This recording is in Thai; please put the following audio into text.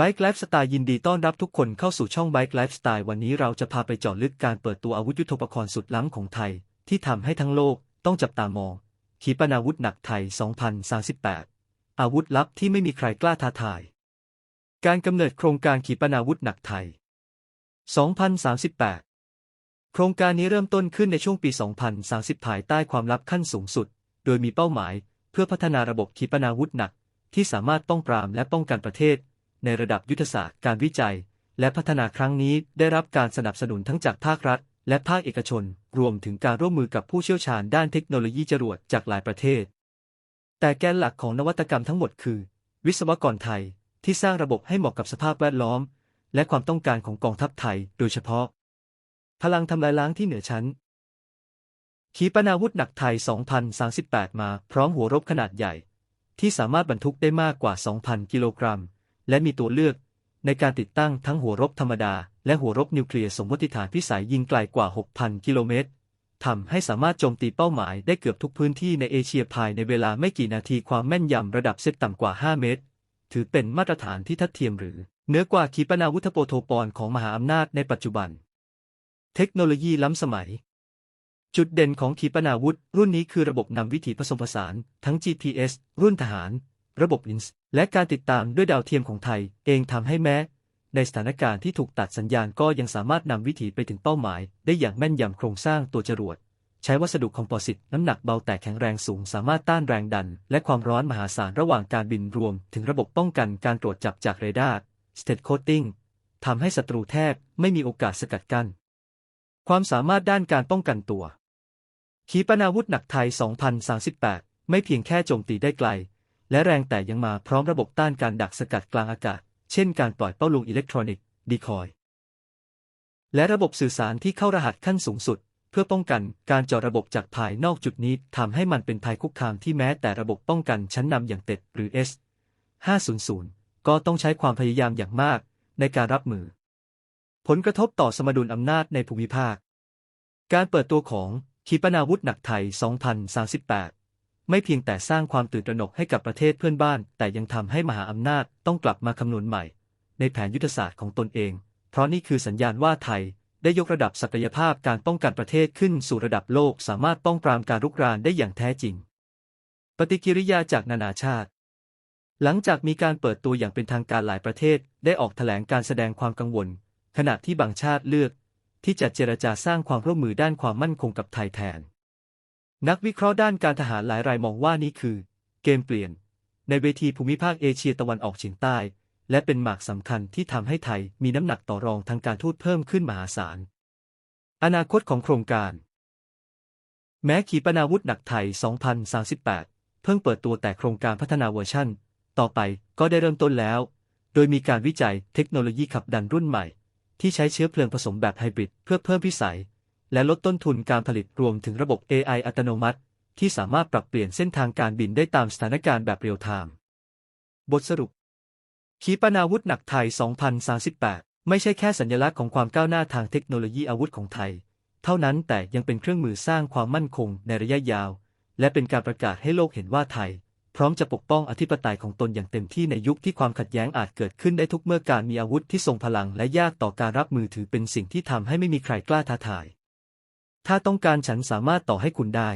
Bike Lifestyle ยินดีต้อนรับทุกคนเข้าสู่ช่อง Bike Lifestyle วันนี้เราจะพาไปเจาะลึกการเปิดตัวอาวุธยุทโธปกรณ์สุดล้ำของไทย ที่ทำให้ทั้งโลกต้องจับตามอง ขีปนาวุธหนักไทย 2038 อาวุธลับที่ไม่มีใครกล้าท้าทาย การกำเนิดโครงการขีปนาวุธหนักไทย 2038 โครงการนี้เริ่มต้นขึ้นในช่วงปี 2030 ภายใต้ความลับขั้นสูงสุด โดยมีเป้าหมาย เพื่อพัฒนาระบบขีปนาวุธหนัก ที่สามารถป้องปรามและป้องกันประเทศ ในระดับยุทธศาสตร์การวิจัย และพัฒนาครั้งนี้ได้รับการสนับสนุนทั้งจากภาครัฐ และภาคเอกชน รวมถึงการร่วมมือกับผู้เชี่ยวชาญด้านเทคโนโลยีจรวดจากหลายประเทศ แต่แกนหลักของนวัตกรรมทั้งหมดคือ วิศวกรไทยที่สร้างระบบให้เหมาะกับสภาพแวดล้อม และความต้องการของกองทัพไทย โดยเฉพาะ พลังทำลายล้างที่เหนือชั้นขีปนาวุธหนักไทย 2038 มาพร้อมหัวรบขนาดใหญ่ ที่สามารถบรรทุกได้มากกว่า 2,000 กิโลกรัม และมีตัวเลือก ในการติดตั้งทั้งหัวรบธรรมดา และหัวรบนิวเคลียร์สมมติฐานพิสัยยิงไกลกว่า 6,000 กิโลเมตรทำให้สามารถโจมตีเป้าหมายได้เกือบทุกพื้นที่ในเอเชียภายในเวลาไม่กี่นาทีความแม่นยำระดับเซตต่ำกว่า 5 เมตร ถือเป็นมาตรฐานที่ทัดเทียมหรือเหนือกว่าขีปนาวุธโปโทปอนของมหาอำนาจในปัจจุบัน เทคโนโลยีล้ำสมัย จุดเด่นของขีปนาวุธ รุ่นนี้คือระบบนำวิถีผสมผสาน ทั้ง GPS รุ่นทหาร ระบบอินส์และการติดตามด้วยดาวเทียมของไทย เองทำให้แม้ ในสถานการณ์ที่ถูกตัดสัญญาณก็ยังสามารถนำวิถีไปถึงเป้าหมาย ได้อย่างแม่นยำโครงสร้างตัวจรวด ใช้วัสดุคอมโพสิตน้ำหนักเบาแต่แข็งแรงสูง สามารถต้านแรงดัน และความร้อนมหาศาลระหว่างการบินรวม ถึงระบบป้องกันการตรวจจับจากเรดาร์ State Coating ทำให้ศัตรูแทบไม่มีโอกาสสกัดกั้นความสามารถด้านการป้องกันตัว ขีปนาวุธหนักไทย 2038 ไม่เพียงแค่โจมตีได้ไกล และแรงแต่ยังมาพร้อมระบบต้านการดักสกัดกลางอากาศ เช่นการปล่อยเป้าลงอิเล็กทรอนิกส์ดีคอย และระบบสื่อสารที่เข้ารหัสขั้นสูงสุด เพื่อป้องกันการเจาะระบบจากภายนอกจุดนี้ทำให้มันเป็นภัยคุกคามที่แม้แต่ระบบป้องกันชั้นนำอย่างเต็ดหรือ S 500ก็ต้องใช้ความพยายามอย่างมากในการรับมือ ผลกระทบต่อสมดุลอำนาจในภูมิภาค การเปิดตัวของขีปนาวุธหนักไทย 2038 ไม่เพียงแต่สร้างความตื่นตระหนกให้กับประเทศเพื่อนบ้าน แต่ยังทำให้มหาอำนาจต้องกลับมาคำนวณใหม่ ในแผนยุทธศาสตร์ของตนเอง เพราะนี่คือสัญญาณว่าไทยได้ยกระดับศักยภาพการป้องกันประเทศขึ้นสู่ระดับโลก สามารถป้องปรามการรุกรานได้อย่างแท้จริง ปฏิกิริยาจากนานาชาติ หลังจากมีการเปิดตัวอย่างเป็นทางการหลายประเทศ ได้ออกแถลงการแสดงความกังวล ขณะที่บางชาติเลือก ที่จะเจรจาสร้างความร่วมมือด้านความมั่นคงกับไทยแทน นักวิเคราะห์ด้านการทหารหลายรายมองว่านี่คือ เกมเปลี่ยน ในเวทีภูมิภาคเอเชียตะวันออกเฉียงใต้ และเป็นหมากสำคัญที่ทำให้ไทยมีน้ำหนักต่อรองทางการทูตเพิ่มขึ้นมหาศาล อนาคตของโครงการ แม้ขีปนาวุธหนักไทย 2038 เพิ่งเปิดตัวแต่โครงการพัฒนาเวอร์ชั่น ต่อไปก็ได้เริ่มต้นแล้ว โดยมีการวิจัยเทคโนโลยีขับดันรุ่นใหม่ ที่ใช้เชื้อเพลิงผสมแบบไฮบริดเพื่อเพิ่มพิสัย และลดต้นทุนการผลิตรวมถึงระบบ AI อัตโนมัติ ที่สามารถปรับเปลี่ยนเส้นทางการบินได้ตามสถานการณ์แบบเรียลไทม์บทสรุป ขีปนาวุธหนักไทย 2038 ไม่ใช่แค่สัญลักษณ์ของความก้าวหน้าทางเทคโนโลยีอาวุธของไทย เท่านั้นแต่ยังเป็นเครื่องมือสร้างความมั่นคงในระยะยาว และเป็นการประกาศให้โลกเห็นว่าไทย พร้อมจะปกป้องอธิปไตยของตนอย่างเต็มที่ในยุคที่ความขัดแย้งอาจเกิดขึ้นได้ทุกเมื่อการมีอาวุธที่ทรงพลังและยากต่อการรับมือถือเป็นสิ่งที่ทำให้ไม่มีใครกล้าท้าทาย ถ้าต้องการฉันสามารถต่อให้คุณได้